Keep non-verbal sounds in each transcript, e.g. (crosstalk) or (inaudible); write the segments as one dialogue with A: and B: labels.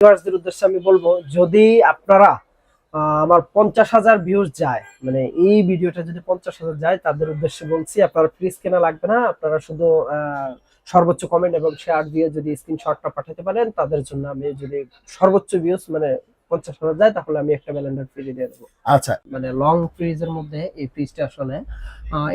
A: ভিউয়ার্সদের উদ্দেশ্যে আমি বলব যদি আপনারা আমার পঞ্চাশ হাজার ভিউজ যায় মানে এই ভিডিওটা যদি পঞ্চাশ হাজার যায় তাদের উদ্দেশ্যে বলছি আপনার ফ্রিজ কেনা লাগবে না আপনারা শুধু সর্বোচ্চ কমেন্ট এবং শেয়ার দিয়ে যদি স্ক্রিনশটটা পাঠাতে পারেন তাদের জন্য আমি যদি সর্বোচ্চ ভিউজ মানে পঞ্চাশ হাজার যায় তাহলে আমি একটা ব্যালেন্ডার ফ্রি দিয়ে দেবো।
B: আচ্ছা।
A: মানে লং ফ্রিজের মধ্যে এই ফ্রিজটা আসলে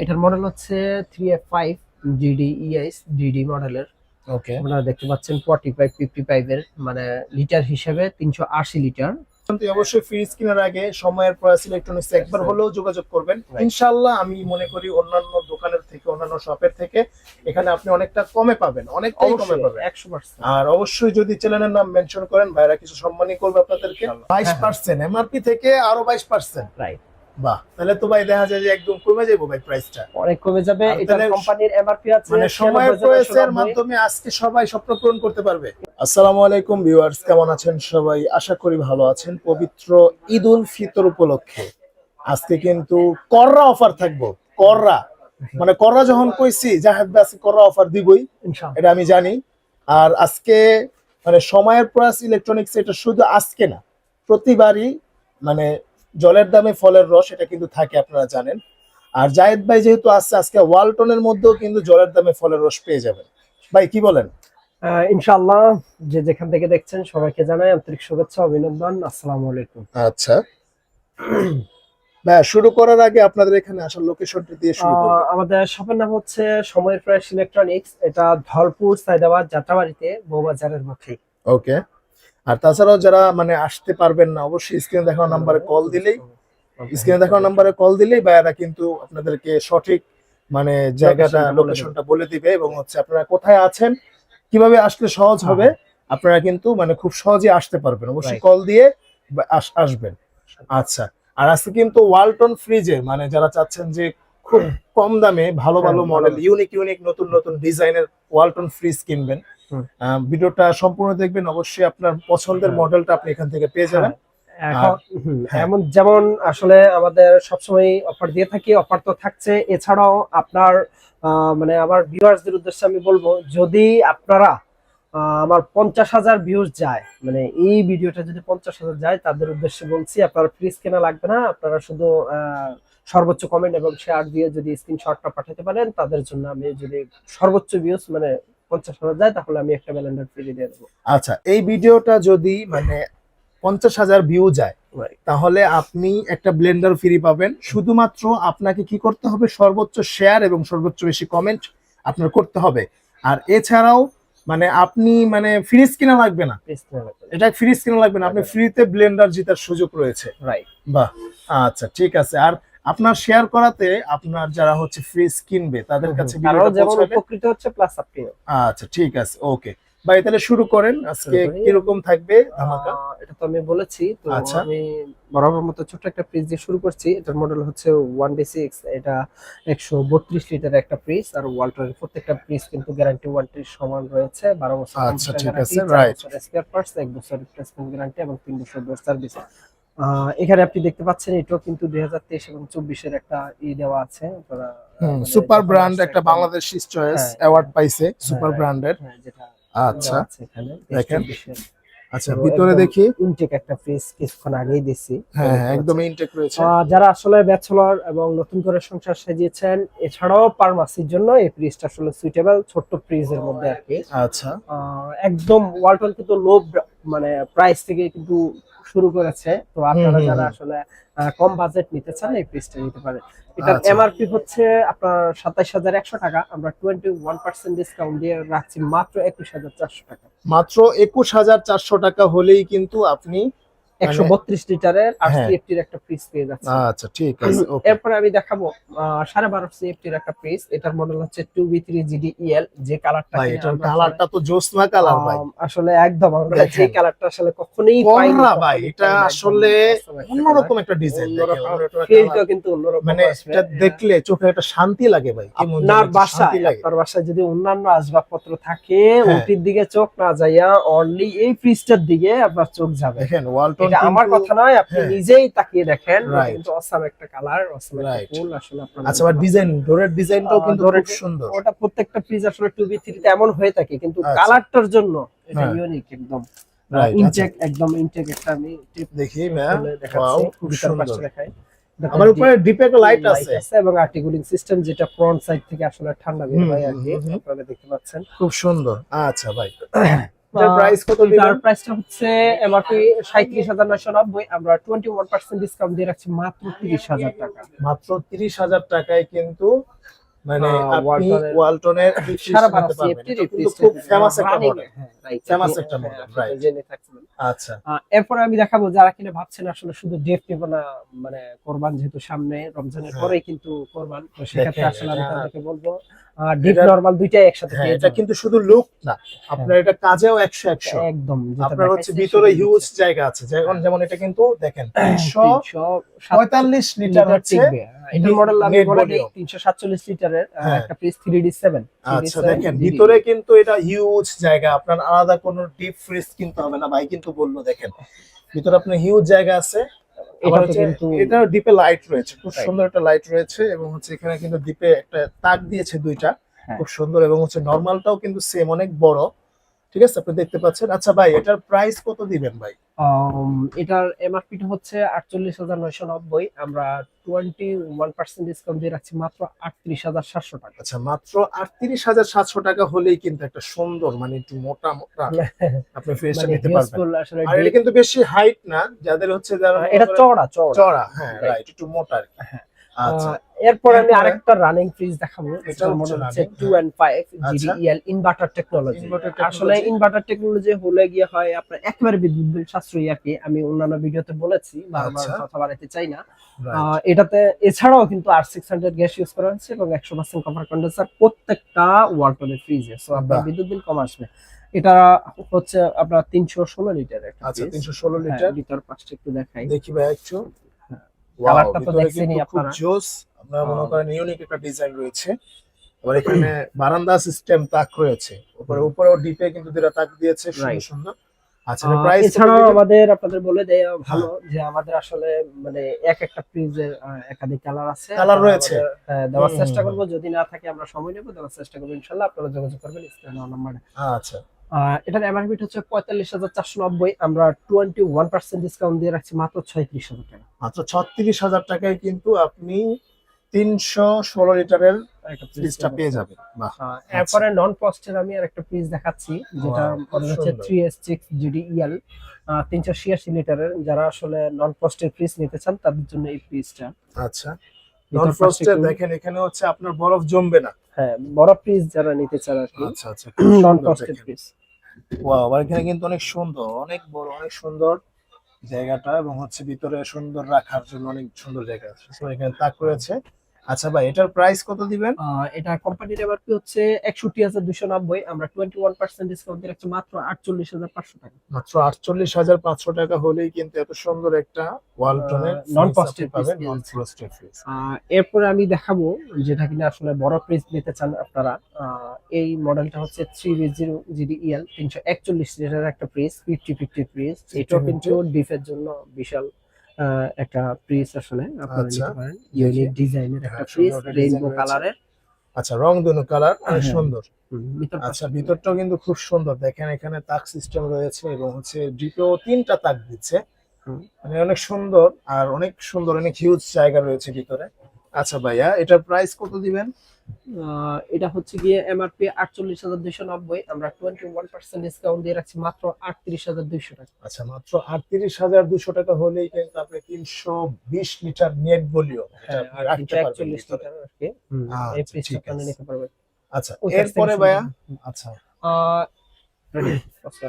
A: এটার মডেল হচ্ছে three F five GD ES DD মডেলের আপনারা দেখতে পাচ্ছেন ফর্টি ফাইভ ফিফটি ফাইভের মানে লিটার হিসেবে তিনশো আশি লিটার
B: কিন্তু অবশ্যই ফ্রিজ কেনার আগে সময়ের প্রয়াস ইলেকট্রনিক্স একবার হলেও যোগাযোগ করবেন।
A: Right.
B: ইনশাআল্লাহ আমি মনে করি অন্যান্য দোকানের থেকে অন্যান্য শপের থেকে এখানে আপনি অনেকটা কমে পাবেন অনেকটাই কমে পাবেন।
A: একশো পার্সেন্ট
B: আর অবশ্যই যদি চ্যানেলের নাম মেনশন করেন ভাইরা কিছু সম্মানই করবে আপনাদেরকে। বাইশ পার্সেন্ট এমআরপি থেকে আরও বাইশ পার্সেন্ট
A: রাইট
B: বাহ তাহলে তো ভাই দেখা যায় যে একদম কমে যাব ভাই প্রাইসটা
A: অনেক কমে যাবে। এটা কোম্পানির এমআরপি আছে
B: মানে সময়ের
A: 96,990
B: প্রয়াসের মাধ্যমে আজকে সবাই স্বপ্ন পূরণ করতে পারবে। আসসালামু আলাইকুম ভিউয়ার্স কেমন আছেন সবাই? আশা করি ভালো আছেন। পবিত্র ঈদ উল ফিতর উপলক্ষে আজকে কিন্তু কররা অফার থাকব। কররা। মানে কররা যখন কইছি আজকে কররা অফার দিবই। এটা আমি জানি। আর আজকে মানে সময়ের প্রয়াস ইলেকট্রনিক্স এটা শুধু আজকে না প্রতিবারই মানে জলের দামে ফলের রস এটা কিন্তু থাকে আপনারা জানেন। আর জায়েদ ভাই যেহেতু আসছে আজকে ওয়ালটনের মধ্যেও কিন্তু জলের দামে ফলের রস পেয়ে যাবেন। ভাই কি বলেন?
A: আহ, ইনশাআল্লাহ যে যেখান থেকে দেখছেন সবাইকে জানাই আন্তরিক শুভেচ্ছা অভিনন্দন আসসালামু আলাইকুম।
B: আচ্ছা। ভাই শুরু করার আগে আপনাদের এখানে আসার লোকেশনটি দিয়ে শুরু
A: আমাদের শপের নাম হচ্ছে সময়ের ফ্রেশ ইলেকট্রনিক্স এটা ধলপুর সাইদাবাদ যাত্রাবাড়িতে বউবাজারের মুখে।
B: ওকে আর তাছাড়াও যারা মানে আসতে পারবেন না অবশ্যই স্ক্রিনে দেখানো নাম্বারে কল দিলেই স্ক্রিনে দেখানো নাম্বারে কল দিলেই ভাইয়ারা কিন্তু আপনাদেরকে সঠিক মানে জায়গাটা লোকেশনটা বলে দিবে। এবং হচ্ছে আপনারা কোথায় আছেন কীভাবে আসলে সহজ হবে আপনারা কিন্তু মানে খুব সহজে আসতে পারবেন। অবশ্যই
A: হ্যাঁ।
B: কল দিয়ে আসবেন। আচ্ছা আর আজকে কিন্তু ওয়ালটন ফ্রিজে মানে যারা চাচ্ছেন যে খুব কম দামে ভালো
A: হ্যাঁ,
B: ভালো মডেল ইউনিক ইউনিক নতুন নতুন ডিজাইনের ওয়ালটন ফ্রিজ কিনবেন ভিডিওটা সম্পূর্ণ দেখবেন। অবশ্যই আপনার পছন্দের
A: হ্যাঁ।
B: মডেলটা আপনি এখান থেকে পেয়ে যাবেন।
A: হুম,
B: হ্যাঁ।
A: এমন যেমন আসলে আমাদের সবসময় অফার দিয়ে থাকি অফার তো থাকছে। এছাড়াও আপনার মানে আমার ভিউয়ার্সদের উদ্দেশ্যে আমি বলব যদি আপনারা আমার পঞ্চাশ হাজার ভিউজ যায় মানে এই ভিডিওটা যদি পঞ্চাশ হাজার যায় তাদের উদ্দেশ্যে বলছি আপনার ফ্রিজ কেনা লাগবে না। আপনারা শুধু সর্বোচ্চ কমেন্ট এবং শেয়ার দিয়ে যদি স্ক্রিনশটটা পাঠাতে পারেন তাদের জন্য আমি যদি সর্বোচ্চ ভিউজ মানে পঞ্চাশ হাজার যায় তাহলে আমি একটা ব্যালেন্ডার ফ্রি দিয়ে দেবো।
B: আচ্ছা এই ভিডিওটা যদি মানে পঞ্চাশ হাজার ভিউ যায়. তাহলে আপনি একটা ব্লেন্ডার ফ্রি পাবেন। শুধুমাত্র আপনাকে কি করতে হবে? সর্বোচ্চ শেয়ার এবং সর্বোচ্চ বেশি কমেন্ট আপনার করতে হবে। আর এছাড়াও মানে আপনি মানে ফ্রিজ কিনা লাগবে না। এটা ফ্রিজ কিনা লাগবে না। আপনি ফ্রিতে ব্লেন্ডার জেতার সুযোগ রয়েছে।
A: রাইট
B: বাহ আচ্ছা ঠিক আছে। আর আপনার শেয়ার করাতে আপনার যারা হচ্ছে ফ্রিজ কিনবে তাদের কাছে
A: উপকৃত হচ্ছে প্লাস
B: আচ্ছা ঠিক আছে ওকে ভাই তাহলে শুরু করেন আজকে। কীরকম থাকবে ধামাকা?
A: এটা তো আমি বলেছি তো
B: আচ্ছা।
A: আমি বরাবর মতো ছোট্ট একটা ফ্রিজ দিয়ে শুরু করছি। এটার মডেল হচ্ছে ওয়ান ডি সিক্স এটা একশো বত্রিশ লিটার একটা ফ্রিজ আর ওয়ালটনের প্রত্যেকটা ফ্রিজ কিন্তু গ্যারান্টি ওয়ারেন্টির সমান রয়েছে বারো বছর
B: আচ্ছা,
A: স্পেয়ার পার্টস এক বছর রিপ্লেসমেন্ট গ্যারান্টি এবং তিন বছর সার্ভিস এখানে আপনি দেখতে পাচ্ছেন এটাও কিন্তু দুই হাজার তেইশ এবং চব্বিশের একটা ই দেওয়া আছে। মানে
B: সুপার ব্র্যান্ড একটা
A: একদম-
B: বাংলাদেশ চয়েস
A: হ্যাঁ,
B: অ্যাওয়ার্ড পাইছে সুপার. ব্র্যান্ডের
A: হ্যাঁ,
B: আচ্ছা
A: আছে এখানে
B: দেখেন। আচ্ছা ভিতরে দেখি।
A: ইনটেক একটা ফ্রিজ কিছুক্ষণ আগেই দিছি।
B: হ্যাঁ হ্যাঁ একদম ইনটেক রয়েছে।
A: যারা আসলে ব্যাচেলর এবং নতুন করে সংসার সাজিয়েছেন এছাড়াও ফার্মাসির জন্য এই ফ্রিজটা আসলে সুইটেবল ছোট্ট ফ্রিজের মধ্যে আর কি।
B: আচ্ছা।
A: একদম ওয়ালটন কিন্তু লো মানে প্রাইস থেকে কিন্তু শুরু করেছে। তো আপনারা যারা আসলে কম বাজেট নিতে চান এই ফ্রিজটা নিতে পারেন। এটার
B: আচ্ছা।
A: এমআরপি হচ্ছে আপনার সাতাইশ হাজার একশো টাকা। আমরা টোয়েন্টি ওয়ান পার্সেন্ট ডিসকাউন্ট দিয়ে রাখছি মাত্র একুশ হাজার চারশো টাকা।
B: মাত্র একুশ হাজার চারশো টাকা হলেই কিন্তু আপনি
A: একশো বত্রিশ লিটারের আর
B: হ্যাঁ।
A: সিএফটির একটা ফ্রিজ পেয়ে যাচ্ছে।
B: আচ্ছা ঠিক আছে (clears throat) ওকে
A: এরপরে আমি দেখাবো আহ, সাড়ে বারো সিএফটির একটা ফ্রিজ এটার মডেল হচ্ছে ইএল যে কালারটা
B: ভাই এটার কালারটা তো জোসনা কালার ভাই।
A: আসলে একদম আমরা। যে কালারটা আসলে কখনোই পাইনি।
B: কররা ভাই এটা আসলে অন্যরকম। একটা ডিজাইন
A: ফিলটাও কিন্তু অন্যরকম
B: মানে এটা দেখলে চোখে একটা শান্তি লাগে ভাই।
A: আপনার বাসায় আপনার বাসায় যদি অন্যান্য আসবাবপত্র থাকে
B: হ্যাঁ।
A: ওটির দিকে চোখ না যাইয়া অনলি এই ফ্রিজটার দিকে আপনার চোখ যাবে।
B: দেখেন ওয়ালটন
A: এটা আমার কথা নয় আপনি
B: হ্যাঁ।
A: নিজেই তাকিয়ে দেখেন কিন্তু অসাম একটা কালার অসাম একটা ফুল আসলে আপনার
B: আচ্ছা আবার ডিজাইন ডোরের ডিজাইনটাও কিন্তু খুব সুন্দর।
A: ওটা প্রত্যেকটা ফ্রিজ আসলে টু বি থ্রিতে এমন হয়ে থাকে কিন্তু
B: আচ্ছা।
A: কালারটার জন্য এটা। ইউনিক একদম। ইনটেক একদম ইনটেক একটা আমি টিপ
B: দেখি
A: দেখাচ্ছি
B: Wow, খুব সুন্দর।
A: দেখাই।
B: আমার উপরে ডিপে একটা লাইট আছে।
A: এবং আর্টিকুলিং সিস্টেম যেটা ফ্রন্ট সাইড থেকে আসলে ঠান্ডা বের হয় আর কি। আপনারা দেখতে পাচ্ছেন।
B: খুব সুন্দর। আচ্ছা ভাই। (coughs) প্রাইস কত দিবেন?
A: প্রাইসটা হচ্ছে এমআরপি সাঁত্রিশ হাজার নয়শো নব্বই। আমরা টোয়েন্টি ওয়ান পার্সেন্ট ডিসকাউন্ট দিয়ে রাখছি মাত্র তিরিশ হাজার টাকা।
B: মাত্র তিরিশ হাজার টাকায় কিন্তু মানে আপনি
A: ওয়ালটনের-
B: ওয়ালটনের
A: সারা
B: খুব ফেমাস একটা মডেল
A: হ্যাঁ, right.
B: একটা
A: হ্যাঁ,
B: model,
A: জেনে থাকবেন।
B: আচ্ছা
A: এরপরে আমি দেখাবো যারা কিনা ভাবছেন আসলে শুধু নেব না মানে কোরবান যেহেতু সামনে রমজানের
B: হ্যাঁ।
A: পরেই কিন্তু কোরবান তো সেক্ষেত্রে আসলে আমি তাদেরকে বলব ডিপ নরমাল দুইটাই একসাথে
B: হ্যাঁ এটা কিন্তু শুধু লুক না আপনার এটা কাজেও একশো একশো
A: একদম
B: আপনার হচ্ছে ভিতরে হিউজ জায়গা আছে যেমন যেমন এটা কিন্তু দেখেন তিনশো
A: 307
B: পঁয়তাল্লিশ লিটার হচ্ছে।
A: এটার মডেল আমি
B: net
A: বলে দিই
B: volume।
A: 347 লিটারের
B: হ্যাঁ।
A: একটা প্রিস 3D7
B: আচ্ছা দেখেন ভিতরে কিন্তু এটা হিউজ জায়গা আপনার আলাদা কোনো ডিপ ফ্রিজ কিনতে হবে না ভাই কিন্তু বলল দেখেন ভিতরে আপনার হিউজ জায়গা আছে এটা ডিপে লাইট রয়েছে খুব সুন্দর একটা লাইট রয়েছে এবং হচ্ছে এখানে কিন্তু ডিপে একটা তাক দিয়েছে দুইটা
A: হ্যাঁ।
B: খুব সুন্দর এবং হচ্ছে নর্মালটাও কিন্তু সেম অনেক বড় ঠিক আছে? আপনি দেখতে পাচ্ছেন। আচ্ছা ভাই এটার প্রাইস কত দিবেন ভাই?
A: এটার এমআরপি হচ্ছে আটচল্লিশ হাজার নয়শো নব্বই। আমরা টোয়েন্টি ওয়ান পার্সেন্ট ডিসকাউন্ট দিয়ে রাখছি মাত্র আটত্রিশ হাজার সাতশো টাকা।
B: আচ্ছা মাত্র আটত্রিশ হাজার সাতশো টাকা হলেই কিন্তু একটা সুন্দর মানে একটু মোটা মোটা আপনি ফ্রিজটা
A: মানে
B: নিতে পারবেন। আর এটা কিন্তু বেশি হাইট না যাদের হচ্ছে যারা
A: আহ, এটা চওড়া
B: চড়া হ্যাঁ. রাইট একটু মোটা আর কি।
A: হ্যাঁ। এরপর আমি আরেকটা রানিং ফ্রিজ দেখাবো এটার মডেল হচ্ছে ফাইভ
B: আচ্ছা।
A: জিডিএল ইনভার্টার টেকনোলজি আসলে ইনভার্টার টেকনোলজি হলে গিয়ে হয় আপনার একেবারে বিদ্যুৎ বিল সাশ্রয়ী আর কি আমি অন্যান্য ভিডিওতে বলেছি বারবার
B: আচ্ছা।
A: কথা বাড়াতে চাই না। এটাতে এছাড়াও কিন্তু R six hundred gas use করা হচ্ছে এবং একশো পার্সেন্ট কভার কন্ডেন্সার প্রত্যেকটা ওয়ালটনের ফ্রিজে সো আপনার বিদ্যুৎ বিল কম আসবে। এটা হচ্ছে আপনার তিনশো ষোলো লিটার
B: আচ্ছা
A: fridge।
B: তিনশো ষোলো
A: হ্যাঁ,
B: লিটার।
A: ভিতর পাঁচটা একটু দেখাই।
B: দেখি ভাই একটু।
A: কালারটা তো দেখছেনই আপনারা।
B: জোস আপনারা মনে করেন ইউনিক একটা ডিজাইন রয়েছে। আবার এখানে বারান্দা সিস্টেম তাক রয়েছে। উপরে উপরেও ডিপে কিন্তু দুটা তাক দিয়েছে সুন্দর সুন্দর। আচ্ছা প্রাইস
A: এছাড়াও আমাদের আপনাদের বলে দেয়া ভালো
B: হ্যাঁ।
A: যে আমাদের আসলে মানে এক একটা ফ্রিজের একাধিক কালার আছে। আমরা
B: রয়েছে?
A: হ্যাঁ, দেওয়ার চেষ্টা করব। যদি না থাকে আমরা সময় নেব দেওয়ার চেষ্টা করব ইনশাল্লাহ। আপনারা যোগাযোগ করবেন স্ক্রিনে নাম্বারে।
B: আচ্ছা।
A: এটার এমআরপি হচ্ছে পঁয়তাল্লিশ হাজার চারশো নব্বই আমরা টোয়েন্টি ওয়ান পার্সেন্ট ডিসকাউন্ট দিয়ে রাখছি মাত্র ছয়ত্রিশ হাজার টাকা।
B: মাত্র ছত্রিশ হাজার টাকায় কিন্তু আপনি তিনশো ষোলো লিটারের
A: একটা
B: ফ্রিজটা পেয়ে যাবেন। বাহ
A: এরপরে নন কস্টের আমি আর একটা ফ্রিজ দেখাচ্ছি যেটা হচ্ছে। Three S six GD EL তিনশো ছিয়াশি লিটারের। যারা আসলে নন কস্টের ফ্রিজ নিতে চান তাদের জন্য এই ফ্রিজটা
B: আচ্ছা। নন
A: একটু-
B: দেখেন এখানে হচ্ছে আপনার বরফ জমবে না।
A: হ্যাঁ বরফ ফ্রিজ যারা নিতে চান আর কি
B: আচ্ছা আচ্ছা
A: নন কস্টেড ফ্রিজ
B: ওয়াও আর এখানে কিন্তু অনেক সুন্দর, অনেক বড়, অনেক সুন্দর জায়গাটা এবং হচ্ছে ভিতরে সুন্দর রাখার জন্য অনেক সুন্দর জায়গা আছে। এখানে তাক রয়েছে। আচ্ছা ভাই এটার প্রাইস কত দিবেন?
A: এটা কোম্পানির এমআরপি হচ্ছে একষট্টি হাজার দুশো নব্বই। আমরা টোয়েন্টি ওয়ান পার্সেন্ট ডিসকাউন্ট দিয়ে রাখছি মাত্র আটচল্লিশ হাজার পাঁচশো টাকা।
B: মাত্র আটচল্লিশ হাজার পাঁচশো টাকা হলেই কিন্তু এত সুন্দর একটা ওয়ালটনের
A: আহ, non-frosted
B: পাবেন নন ফ্রিজ
A: আহ, এরপরে আমি দেখাবো যেটা কিনা আসলে বড় ফ্রিজ নিতে চান আপনারা। এই মডেলটা হচ্ছে three B zero GD EL তিনশো একচল্লিশ লিটার একটা ফ্রিজ ফিফটি ফিফটি ফ্রিজ এটাও
B: 50-50
A: কিন্তু ডিফের জন্য বিশাল একটা প্রিস আসলে আপনারা
B: আচ্ছা,
A: নিতে পারেন। ইউনিক ডিজাইনের একটা
B: হ্যাঁ, একটা
A: রেইনবো কালারের
B: আচ্ছা রং দুনো কালার অনেক
A: হ্যাঁ।
B: সুন্দর। আচ্ছা ভিতরটাও কিন্তু খুব সুন্দর। দেখেন এখানে তাক সিস্টেম রয়েছে এবং হচ্ছে ডিপেও তিনটা তাক দিচ্ছে। মানে অনেক সুন্দর আর অনেক সুন্দর অনেক হিউজ জায়গা রয়েছে ভিতরে। আচ্ছা ভাইয়া এটার প্রাইস কত দিবেন?
A: এটা হচ্ছে গিয়ে এমআরপি আটচল্লিশ হাজার দুইশো নব্বই। আমরা টোয়েন্টি ওয়ান পার্সেন্ট ডিসকাউন্ট দিয়ে রাখছি মাত্র আটত্রিশ হাজার দুইশো টাকা।
B: আচ্ছা মাত্র আটত্রিশ হাজার দুশো টাকা হলেই কিন্তু আপনি তিনশো বিশ লিটার নেট বলিও
A: আর লিটার আর কি।
B: আচ্ছা,
A: এই ফ্রিজটা
B: ঠিক
A: নিতে পারবেন।
B: আচ্ছা এরপরে ভাইয়া? আচ্ছা।
A: আহ, আচ্ছা,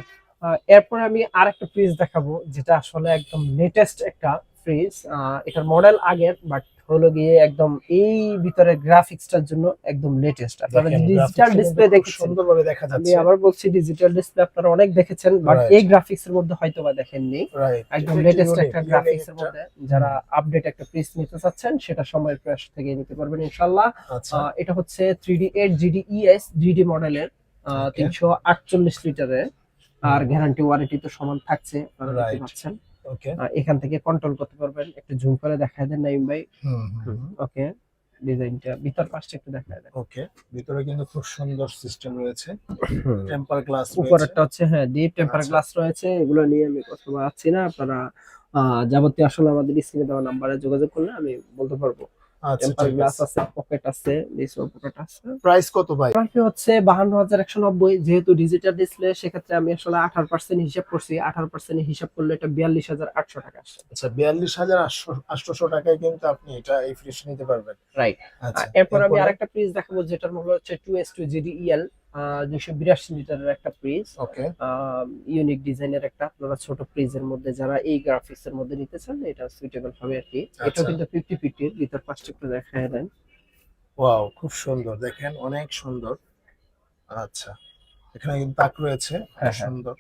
A: এরপরে আমি আরেকটা ফ্রিজ দেখাবো যেটা আসলে একদম লেটেস্ট একটা ফ্রিজ এটার মডেল আগের বাট হলো গিয়ে একদম এই ভিতরে গ্রাফিক্সটার জন্য একদম লেটেস্ট আপনারা ডিজিটাল ডিসপ্লে দেখেছেন
B: সুন্দরভাবে দেখা যাচ্ছে।
A: আমি আবার বলছি ডিজিটাল ডিসপ্লে আপনারা অনেক দেখেছেন বাট এই গ্রাফিক্স এর মধ্যে হয়তো বা দেখেননি একদম লেটেস্ট একটা গ্রাফিক্স এর মধ্যে যারা আপডেট একটা পিস নিতে চাচ্ছেন সেটা সময়ের প্রয়াস থেকে নিতে পারবেন ইনশাল্লাহ
B: আচ্ছা।
A: এটা হচ্ছে three D eight GD ES GD মডেলের
B: Okay.
A: তিনশো আটচল্লিশ লিটারের। আর গ্যারান্টি ওয়ারেন্টি তো সমান থাকছে আপনারা দেখতে পাচ্ছেন। এখান থেকে কন্ট্রোল করতে পারবেন। একটু জুম করে দেখায় দেন নাইম ভাই।
B: হুম হুম
A: ওকে ডিজাইনটা ভিতর পাশটা একটু দেখায় দেন।
B: ওকে ভিতরে কিন্তু খুব সুন্দর সিস্টেম রয়েছে। টেম্পার গ্লাস
A: উপরেরটা হচ্ছে হ্যাঁ ডিপ টেম্পার। গ্লাস রয়েছে। এগুলো নিয়ে আমি কথা বলছি না। আপনারা আহ, যাবতীয় আসলে আমাদের স্ক্রিনে দেওয়া নাম্বারে যোগাযোগ করলে আমি বলতে পারব। টেম্পার গ্লাস
B: আছে।
A: আছে পকেট আছে ডিসপ্লে পকেট আছে।
B: প্রাইস কত ভাই?
A: এমআরপি হচ্ছে বাহান্ন হাজার একশো নব্বই যেহেতু ডিজিটাল ডিসপ্লে সেক্ষেত্রে আমি আসলে আঠারো পার্সেন্ট হিসাব করছি। আঠারো পার্সেন্ট হিসাব করলে এটা বিয়াল্লিশ হাজার আটশো টাকা আসছে
B: আচ্ছা বিয়াল্লিশ হাজার আটশোশো টাকায় কিন্তু আপনি এটা এই ফ্রিজ নিতে পারবেন।
A: রাইট
B: আচ্ছা
A: এরপর আমি? আরেকটা ফ্রিজ দেখাবো যেটার মূল্য হচ্ছে two S two GD EL দুইশো বিরাশি লিটারের একটা ফ্রিজ
B: ওকে
A: ইউনিক ডিজাইনের একটা আপনারা ছোট ফ্রিজের মধ্যে যারা এই গ্রাফিক্স এর মধ্যে নিতে চান এটা সুইটেবল হবে আর কি। এটা
B: আচ্ছা।
A: কিন্তু ফিফটি ফিফটি ভিতর পাঁচটা একটু দেখায় দেন।
B: ওয়াও খুব সুন্দর। দেখেন অনেক সুন্দর। আচ্ছা এখানে কিন্তু তাক রয়েছে
A: হ্যাঁ, হ্যাঁ।
B: সুন্দর।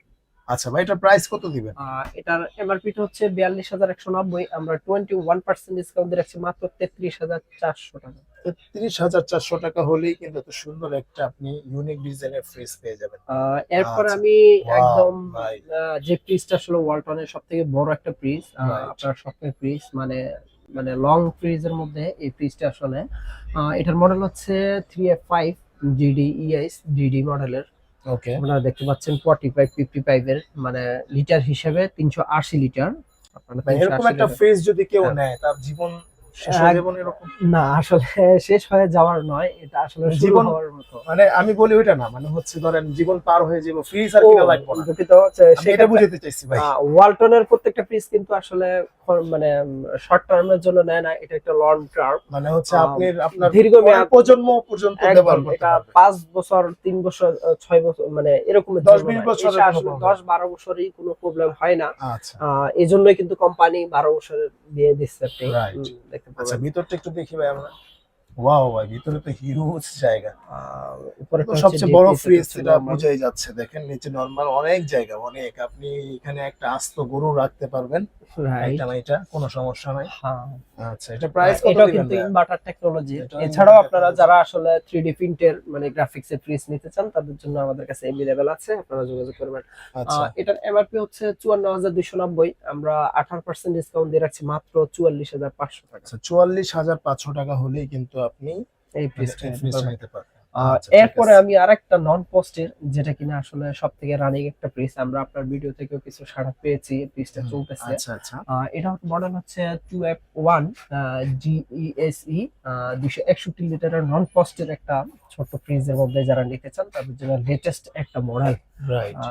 B: আচ্ছা ভাই এটা প্রাইস কত দিবেন?
A: এটার এমআরপি হচ্ছে বিয়াল্লিশ হাজার একশো নব্বই আমরা টোয়েন্টি ওয়ান পার্সেন্ট ডিসকাউন্ট দিয়ে রাখছি মাত্র তেত্রিশ হাজার চারশো টাকা।
B: তেত্রিশ হাজার চারশো টাকা হলেই কিন্তু এত সুন্দর একটা আপনি ইউনিক ডিজাইনের ফ্রিজ পেয়ে যাবেন।
A: এরপর
B: আচ্ছা।
A: আমি একদম যে ফ্রিজটা আসলে ওয়ালটনের সব থেকে বড় একটা ফ্রিজ আপনার ফ্রিজ মানে মানে লং ফ্রিজের মধ্যে এই ফ্রিজটা আসলে এটার মডেল হচ্ছে three F five GD ES DD মডেলের
B: ওকে
A: আপনারা দেখতে পাচ্ছেন ফর্টি ফাইভ ফিফটি ফাইভ এর মানে লিটার হিসেবে তিনশো আশি লিটার 380
B: এরকম একটা ফ্রিজ যদি কেউ
A: হ্যাঁ।
B: নেয় তার জীবন শেষ হয়ে না এরকম?
A: না আসলে (laughs) শেষ হয়ে যাওয়ার নয় এটা আসলে
B: জীবন- মানে আমি বলি ওইটা না মানে হচ্ছে ধরেন জীবন পার হয়ে যাব ফ্রিজ আর কিনা লাগবে না
A: দুঃখিত
B: এটা বুঝাতে চাইছি ভাই।
A: ওয়ালটনের প্রত্যেকটা ফ্রিজ কিন্তু আসলে মানে শর্ট টার্মের জন্য নেয় না এটা একটা লং টার্ম
B: মানে হচ্ছে আপনি আপনার
A: দীর্ঘমেয়াদ-
B: প্রজন্ম পর্যন্ত ব্যবহার করতে
A: এটা
B: পারবেন
A: পাঁচ বছর তিন বছর আহ, ছয় বছর মানে এরকম
B: দশ, বিশ বছরের কোনো
A: আসলে
B: problem
A: দশ বারো বছরই কোনো প্রবলেম হয় না।
B: আচ্ছা।
A: এই জন্যই কিন্তু কোম্পানি বারো বছর দিয়ে দিচ্ছে আপনি।
B: আচ্ছা ভিতরটা একটু দেখি ভাই আমরা। ওয়াও ভাই ভিতরে তো হিউজ জায়গা।
A: উপরে
B: সবচেয়ে বড় ফ্রিজ এটা বোঝাই যাচ্ছে দেখেন নিচে নরমাল অনেক জায়গা অনেক। আপনি এখানে একটা আস্ত গরু রাখতে পারবেন এটা না এটা কোনো সমস্যা নাই। আচ্ছা এটা প্রাইস কত
A: এটাও
B: দিবেন
A: কিন্তু ইনভার্টার টেকনোলজি এছাড়াও আপনারা যারা আসলে থ্রি ডি প্রিন্টের মানে গ্রাফিক্স এর ফ্রিজ নিতে চান তাদের জন্য আমাদের কাছে এভেলেবেল আছে আপনারা যোগাযোগ করবেন।
B: আচ্ছা।
A: এটার এমআরপি হচ্ছে চুয়ান্ন হাজার দুইশো নব্বই আমরা আঠারো পার্সেন্ট ডিসকাউন্ট দিয়ে রাখছি মাত্র চুয়াল্লিশ হাজার পাঁচশো টাকা।
B: আচ্ছা চুয়াল্লিশ হাজার পাঁচশো টাকা হলেই কিন্তু আপনি
A: এই ফ্রিজটা
B: নিতে পারবেন আচ্ছা,
A: এরপরে। আমি আরেকটা নন পোস্টের যেটা কিনা আসলে সব থেকে রানিং একটা ফ্রিজ আমরা আপনার ভিডিও থেকেও কিছু সাড়া পেয়েছি ফ্রিজটা চলতেছে।
B: আচ্ছা আচ্ছা।
A: এটা মডেল হচ্ছে টু এফ ওয়ান জিইএসই দুশো একষট্টি লিটারের নন পোস্টের একটা ছোট ফ্রিজের মধ্যে যারা নিতে চান তাদের জন্য লেটেস্ট একটা মডেল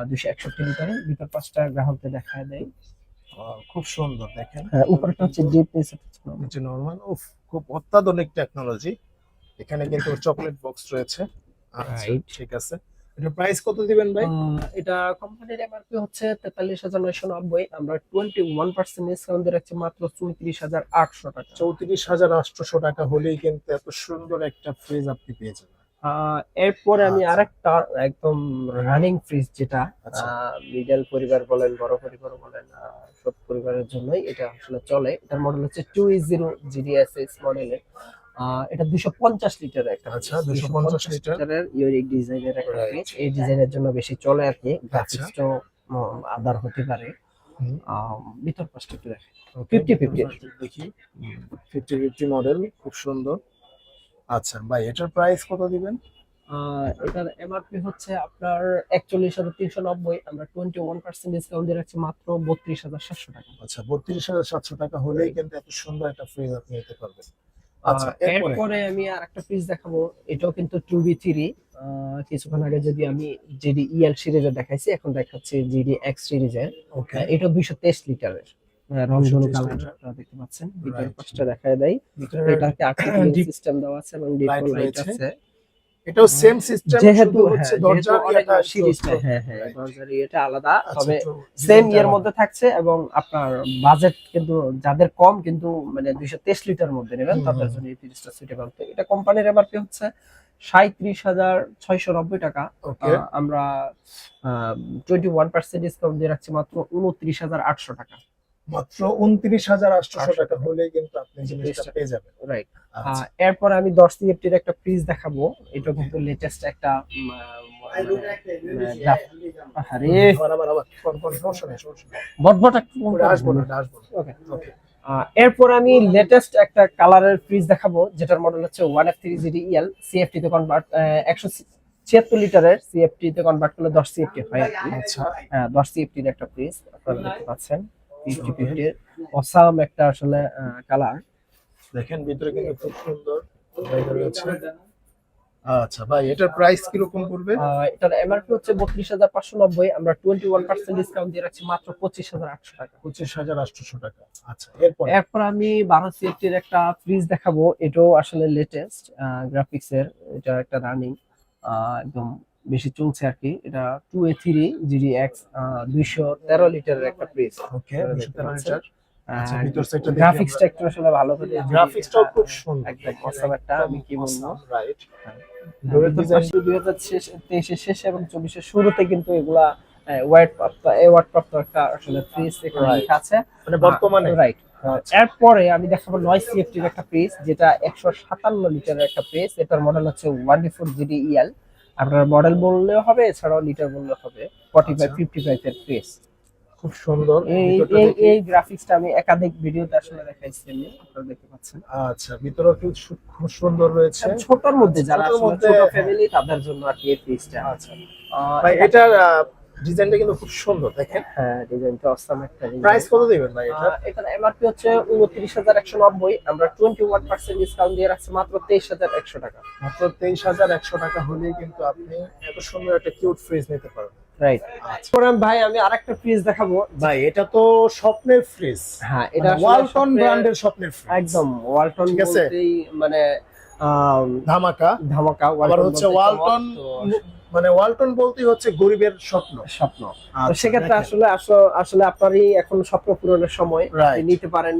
A: দুশো একষট্টি লিটারের ভিতর পাঁচটা গ্রাহকদের দেখা দেয়
B: খুব সুন্দর দেখেন।
A: হ্যাঁ, উপরেটা হচ্ছে ডিপ
B: নিচে নরমাল উফ। খুব অত্যাধুনিক টেকনোলজি এখানে কিন্তু চকলেট বক্স রয়েছে। আচ্ছা ঠিক আছে। এটা প্রাইস কত দিবেন ভাই?
A: এটা কোম্পানির এমআরপি হচ্ছে তেতাল্লিশ হাজার নয়শো নব্বই। আমরা টোয়েন্টি ওয়ান পার্সেন্ট ডিসকাউন্ট দিয়ে রাখছি মাত্র চৌত্রিশ হাজার আটশো টাকা।
B: চৌত্রিশ হাজার আটশোশো টাকা হলেই কিন্তু এত সুন্দর একটা ফ্রিজ আপনি পেয়ে যাবেন।
A: এরপরে আমি
B: আচ্ছা।
A: আরেকটা একদম রানিং ফ্রিজ যেটা
B: আচ্ছা।
A: মিডল পরিবার বলেন বড় পরিবার বলেন সব পরিবারের জন্যই এটা আসলে চলে। এটার মডেল হচ্ছে টু জিরো জিডিএসএস মডেলের এটা দুশো পঞ্চাশ লিটারের একটা
B: আচ্ছা, 250 লিটার।
A: লিটারের ইউনিক ডিজাইনের একটা. ফ্রিজ এই ডিজাইনের জন্য বেশি চলে আর কি। গ্রাফিক্সটাও আদার হতে পারে। ভিতর পাশটা একটু দেখেন।
B: Okay,
A: 50-50
B: দেখি। ফিফটি ফিফটি মডেল খুব সুন্দর। আচ্ছা ভাই এটার প্রাইস কত দিবেন?
A: এটার এমআরপি হচ্ছে আপনার একচল্লিশ হাজার তিনশো নব্বই আমরা টোয়েন্টি ওয়ান পার্সেন্ট ডিসকাউন্ট দিয়ে রাখছি মাত্র বত্রিশ হাজার সাতশো টাকা।
B: আচ্ছা বত্রিশ হাজার সাতশো টাকা হলেই কিন্তু এত সুন্দর একটা ফ্রিজ আপনি নিতে পারবেন। আচ্ছা এরপরে?
A: আমি আর একটা ফ্রিজ দেখাবো এটাও কিন্তু টু বি থ্রি কিছুক্ষণ আগে যদি আমি জিডি ইএল সিরিজের দেখাইছি এখন দেখাচ্ছি জিডি এক্স সিরিজের এটা দুইশো তেইশ লিটারের। রংধনু কালার আপনারা দেখতে পাচ্ছেন। ভিতরে
B: Right.
A: পাঁচটা দেয়। এটাতে আটটা (clears throat)
B: Deep
A: সিস্টেম দেওয়া আছে এবং ডিপ লাইট আছে।
B: এটাও সেম সিস্টেম
A: যেহেতু
B: হচ্ছে দরজা
A: যেহেতু সিরিজটা হ্যাঁ হ্যাঁ দরজার ইয়েটা আলাদা তবে সেম ইয়ের মধ্যে থাকছে এবং আপনার বাজেট কিন্তু যাদের কম কিন্তু মানে দুইশো তেইশ লিটার মধ্যে নেবেন তাদের জন্য এই ফ্রিজটা সুইটেবল তো এটা কোম্পানির এমআরপি হচ্ছে সাঁত্রিশ হাজার ছয়শো নব্বই টাকা আমরা টোয়েন্টি ওয়ান পার্সেন্ট ডিসকাউন্ট দিয়ে রাখছি মাত্র উনত্রিশ হাজার আটশো টাকা।
B: মাত্র উনত্রিশ হাজার আটশো টাকা হলেই কিন্তু আপনি জিনিসটা পেয়ে যাবেন।
A: রাইট
B: আচ্ছা।
A: এরপর আমি দশ সিএফটির একটা ফ্রিজ দেখাবো। এটা কিন্তু লেটেস্ট একটা এরপর আমি লেটেস্ট একটা কালারের ফ্রিজ দেখাবো যেটার মডেল হচ্ছে one F three GD EL CFT তে কনভার্ট একশো ছিয়াত্তর লিটারের সিএফটি তে কনভার্ট করলে দশ সিএফটি হয় আর কি।
B: আচ্ছা।
A: হ্যাঁ দশ সিএফটির একটা ফ্রিজ আপনারা দেখতে পাচ্ছেন। ফিফটি অসাম একটা আসলে কালার
B: দেখেন ভিতরে কিন্তু খুব সুন্দর আচ্ছা ভাই এটার প্রাইস কীরকম পড়বে?
A: এটার এমআরপি হচ্ছে বত্রিশ হাজার পাঁচশো নব্বই। আমরা টোয়েন্টি ওয়ান পার্সেন্ট ডিসকাউন্ট দিয়ে রাখছি মাত্র পঁচিশ হাজার আটশো টাকা।
B: পঁচিশ হাজার আটশোশো টাকা। আচ্ছা এরপর?
A: এরপর আমি বারো সিএফটির একটা ফ্রিজ দেখাবো। এটাও আসলে লেটেস্ট গ্রাফিক্স এর। এটা একটা রানিং একদম বেশি চলছে আর কি। এটা two A three GD X দুইশো তেরো লিটারের একটা ফ্রিজ
B: ওকে। লিটার। আচ্ছা
A: গ্রাফিক্সটা একটু আসলে ভালো করে
B: গ্রাফিক্সটাও খুব সুন্দর।
A: একটা আমি কি বলব?
B: রাইট
A: দুই হাজার তেইশের শেষে এবং চব্বিশের শুরুতে কিন্তু এগুলা ওয়ার্ড প্রাপ্ত একটা আসলে ফ্রিজ এখানে আছে।
B: মানে বর্তমানে?
A: রাইট
B: আচ্ছা।
A: এরপরে আমি দেখাবো নয় সিএফটির একটা ফ্রিজ যেটা একশো সাতান্ন লিটারের একটা ফ্রিজ এটার মডেল হচ্ছে one D four GD EL আপনার মডেল বললেও হবে এছাড়াও লিটার বললেও হবে ফর্টি ফাইভ
B: আচ্ছা।
A: ফিফটি ফাইভ এর পেস
B: খুব সুন্দর।
A: এই এই গ্রাফিক্সটা আমি একাধিক ভিডিও আসলে দেখাইছি আপনারা দেখতে পাচ্ছেন।
B: আচ্ছা ভিতরে খুব খুব সুন্দর রয়েছে।
A: ছোটর মধ্যে যারা ছোট। ফ্যামিলি তাদের জন্য আর কি এই ফ্রিজটা
B: আচ্ছা। ভাই এটার ডিজাইনটা কিন্তু খুব সুন্দর দেখেন।
A: হ্যাঁ ডিজাইনটা অসাম একটা
B: প্রাইস কত দিবেন ভাই এটা?
A: এটার এমআরপি হচ্ছে উনত্রিশ হাজার একশো নব্বই আমরা টোয়েন্টি ওয়ান পার্সেন্ট ডিসকাউন্ট দিয়ে রাখছি মাত্র তেইশ হাজার একশো টাকা।
B: মাত্র তেইশ হাজার একশো টাকা হলেই কিন্তু আপনি এত সুন্দর একটা কিউট ফ্রিজ নিতে পারবেন।
A: রাইট
B: আচ্ছা
A: ভাই আমি আরেকটা ফ্রিজ দেখাবো।
B: ভাই এটা তো স্বপ্নের ফ্রিজ
A: হ্যাঁ এটা
B: ওয়ালটন ব্র্যান্ডের স্বপ্নের ফ্রিজ
A: একদম ওয়ালটন বলতেই মানে
B: ধামাকা।
A: ধামাকা
B: আবার হচ্ছে ওয়ালটন মানে ওয়ালটন বলতেই হচ্ছে গরিবের স্বপ্ন।
A: স্বপ্ন।
B: আচ্ছা,
A: সেক্ষেত্রে। আসলে আসলে আপনারই এখন স্বপ্ন পূরণের সময়। নিতে পারেন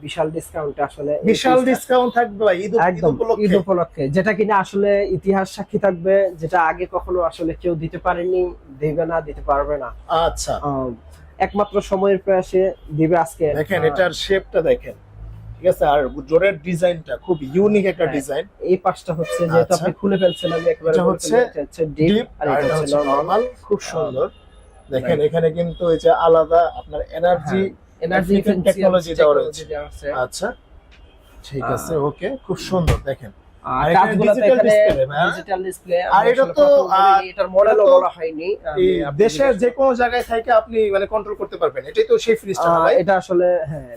A: বিশাল ডিসকাউন্ট আসলে
B: বিশাল। ডিসকাউন্ট থাকবে
A: একদম ঈদ
B: উপলক্ষে।
A: যেটা কিনা আসলে ইতিহাস সাক্ষী থাকবে যেটা আগে কখনো আসলে কেউ দিতে পারেনি দেবে না দিতে পারবে না।
B: আচ্ছা।
A: একমাত্র সময়ের প্রয়াসে দিবে আজকে।
B: দেখেন এটার শেপটা দেখেন। ঠিক আছে? আর জোরের ডিজাইনটা খুব ইউনিক একটা
A: হ্যাঁ।
B: ডিজাইন
A: এই পাশটা হচ্ছে যেহেতু
B: আচ্ছা।
A: আপনি খুলে ফেলছেন আমি একেবারে
B: এটা হচ্ছে
A: ডিপ আর এটা হচ্ছে নরমাল
B: খুব সুন্দর। দেখেন এখানে কিন্তু এই যে আলাদা আপনার এনার্জি
A: এনার্জি
B: টেকনোলজি দেওয়া রয়েছে। আচ্ছা ঠিক আছে ওকে খুব সুন্দর দেখেন।
A: এটার লিটার হ্যাঁ,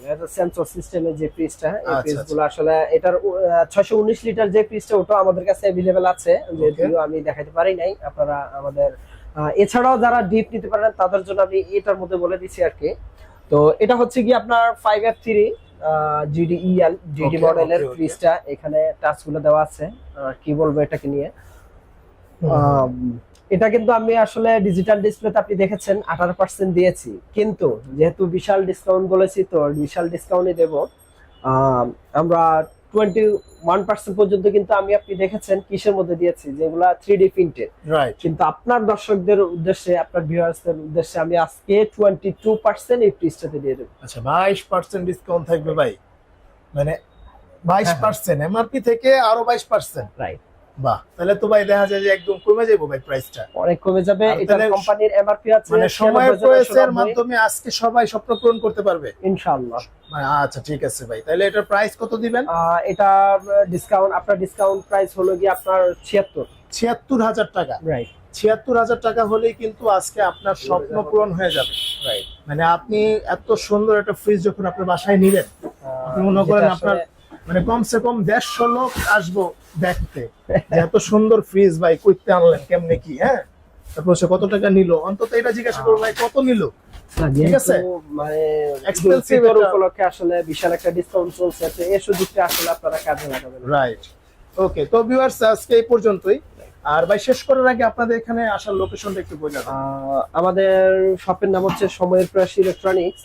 A: যে ওটা আমাদের কাছে আছে আমি দেখাতে পারি নাই আপনারা আমাদের এছাড়াও যারা ডিপ নিতে পারেন তাদের জন্য আমি এটার মধ্যে বলে দিচ্ছি আর কি। তো এটা হচ্ছে কি আপনার 5F3 জিডিইএল জিডি মডেলের ফ্রিজটা এখানে টাচগুলো দেওয়া আছে। কি বলব এটাকে নিয়ে? এটা কিন্তু আমি আসলে ডিজিটাল ডিসপ্লেতে আপনি দেখেছেন আঠারো পার্সেন্ট দিয়েছি। কিন্তু যেহেতু বিশাল ডিসকাউন্ট বলেছি তো বিশাল ডিসকাউন্টই দেব। আমরা টোয়েন্টি ওয়ান পার্সেন্ট পর্যন্ত কিন্তু আমি আপনি দেখেছেন কিসের মধ্যে দিয়েছি যেগুলা থ্রি ডি প্রিন্টেড কিন্তু আপনার দর্শকদের উদ্দেশ্যে আপনার ভিউয়ার্সদের উদ্দেশ্যে আমি আজকে টোয়েন্টি টু পার্সেন্ট এই ফ্রিজটাতে দিয়ে দেবো।
B: আচ্ছা বাইশ পার্সেন্ট ডিসকাউন্ট থাকবে ভাই। মানে বাইশ পার্সেন্ট এমআরপি থেকে আরও বাইশ পার্সেন্ট
A: রাইট
B: বাহ। তাহলে তো ভাই দেখা যায় যে একদম কমে যাব ভাই প্রাইসটা
A: অনেক কমে যাবে। এটা কোম্পানির এমআরপি আছে
B: মানে সময়ের
A: 96,990
B: প্রয়াসের মাধ্যমে আজকে সবাই স্বপ্ন পূরণ করতে পারবে।
A: ইনশাআল্লাহ।
B: মানে আচ্ছা ঠিক আছে ভাই। তাহলে এটার প্রাইস কত দিবেন?
A: এটা ডিসকাউন্ট আপনার ডিসকাউন্ট প্রাইস হলো আপনার ছিয়াত্তর।
B: ছিয়াত্তর হাজার টাকা।
A: রাইট
B: ছিয়াত্তর হাজার টাকা হলেই কিন্তু আজকে আপনার স্বপ্ন পূরণ হয়ে যাবে।
A: রাইট
B: মানে আপনি এত সুন্দর একটা ফ্রিজ যখন আপনার বাসায় নিলেন আপনি মনে করেন আপনার মানে কমসে কম দেড়শো লোক আসব দেখতে। এত সুন্দর ফ্রিজ ভাই কইতে আনলেন কেমনে কি হ্যাঁ? তারপর সে কত টাকা নিল? অন্তত এটা জিজ্ঞাসা করব ভাই কত নিল? ঠিক আছে?
A: মানে উপলক্ষে আসলে বিশাল একটা ডিসকাউন্ট চলছে এই সুযোগটা আসলে আপনারা কাজে লাগাবেন।
B: রাইট ওকে তো ভিউয়ার্স আজকে এই পর্যন্তই। আর ভাই শেষ করার আগে আপনাদের এখানে আসার লোকেশনটা একটু বলে
A: আমাদের শপের নাম হচ্ছে সময়ের প্রয়াস ইলেকট্রনিক্স.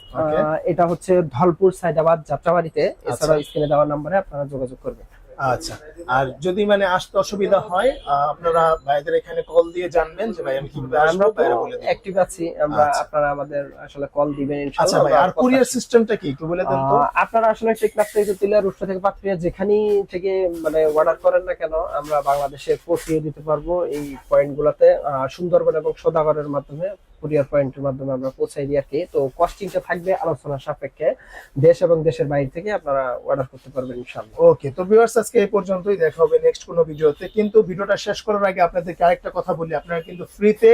A: এটা হচ্ছে ধলপুর সাইদাবাদ যাত্রাবাড়িতে।
B: এছাড়া
A: এছাড়াও স্ক্রিনে দেওয়ার নাম্বারে আপনারা যোগাযোগ করবেন।
B: আচ্ছা। আর যদি মানে আসতে অসুবিধা হয় আপনারা ভাইদের এখানে কল দিয়ে জানবেন যে ভাই আমি কীভাবে আসব ভাইরা বলে দেবে।
A: অ্যাক্টিভ আছি আমরা
B: আচ্ছা।
A: আপনারা আমাদের আসলে কল দিবেন ইনশাআল্লাহ আচ্ছা
B: ভাই আর কুরিয়ার সিস্টেমটা কি একটু বলে দেন তো।
A: আপনারা আসলে টেকনাফ থেকে তুলিয়া রুষ্টা থেকে পাত্রিয়া যেখানেই থেকে মানে অর্ডার করেন না কেন আমরা বাংলাদেশে পৌঁছিয়ে দিতে পারব এই পয়েন্ট গুলাতে আহ, সুন্দরবন এবং সদাগরের মাধ্যমে। কুরিয়ার পয়েন্টের মাধ্যমে আমরা পৌঁছাই দিই আর কি। তো কস্টিংটা থাকবে আলোচনা সাপেক্ষে। দেশ এবং দেশের বাইরে থেকে আপনারা অর্ডার করতে পারবেন ইনশাআল্লাহ।
B: ওকে তো ভিউয়ার্স আজকে এই পর্যন্তই। দেখা হবে নেক্সট কোনো ভিডিওতে। কিন্তু ভিডিওটা শেষ করার আগে আপনাদেরকে আরেকটা কথা বলি। আপনারা কিন্তু ফ্রিতে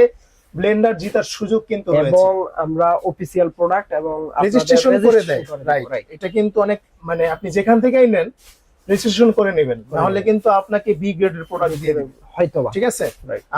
B: ব্লেন্ডার জিতার সুযোগ কিন্তু রয়েছে।
A: এবং আমরা অফিসিয়াল প্রোডাক্ট এবং আপনাদের
B: রেজিস্ট্রেশন করে দেয়। রাইট এটা কিন্তু অনেক মানে আপনি যেখান থেকেই নেন রেজিস্ট্রেশন করে নেবেন। নাহলে কিন্তু আপনাকে বি গ্রেডের প্রোডাক্ট দিয়ে দেবে।
A: হয়তো
B: ঠিক আছে.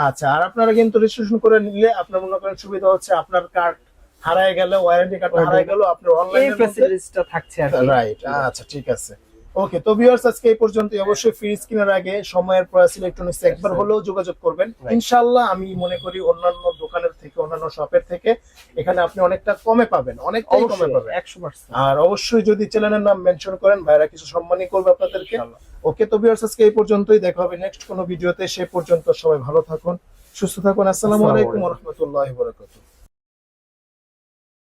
B: আচ্ছা আর আপনারা কিন্তু রেজিস্ট্রেশন করে নিলে আপনার মনে করেন সুবিধা হচ্ছে আপনার কার্ড হারায় গেল ওয়ারেন্টি কার্ড হারায় গেল আপনার অনলাইন
A: ফ্যাসিলিটিটা থাকছে আর
B: রাইট আচ্ছা ঠিক আছে। ওকে তো ভিউয়ার্স আজকে এই পর্যন্ত অবশ্যই ফ্রিজ কেনার আগে সময়ের প্রয়াস ইলেকট্রনিক্স একবার. হলেও যোগাযোগ করবেন. ইনশাআল্লাহ আমি মনে করি অন্যান্য দোকানের থেকে অন্যান্য শপের থেকে এখানে আপনি অনেকটা কমে পাবেন অনেকটাই কমে পাবেন।
A: একশো পার্সেন্ট
B: আর অবশ্যই যদি চ্যানেলের নাম মেনশন করেন ভাইরা কিছু সম্মানই করবে আপনাদেরকে। ওকে তো ভিউয়ার্স আজকে এই পর্যন্তই। দেখা হবে নেক্সট কোনো ভিডিওতে সে পর্যন্ত সবাই ভালো থাকুন সুস্থ থাকুন।
A: আসসালামু
B: আলাইকুম
A: আলাইকুম।
B: রহমতুল্লাহ বরকাতুহ।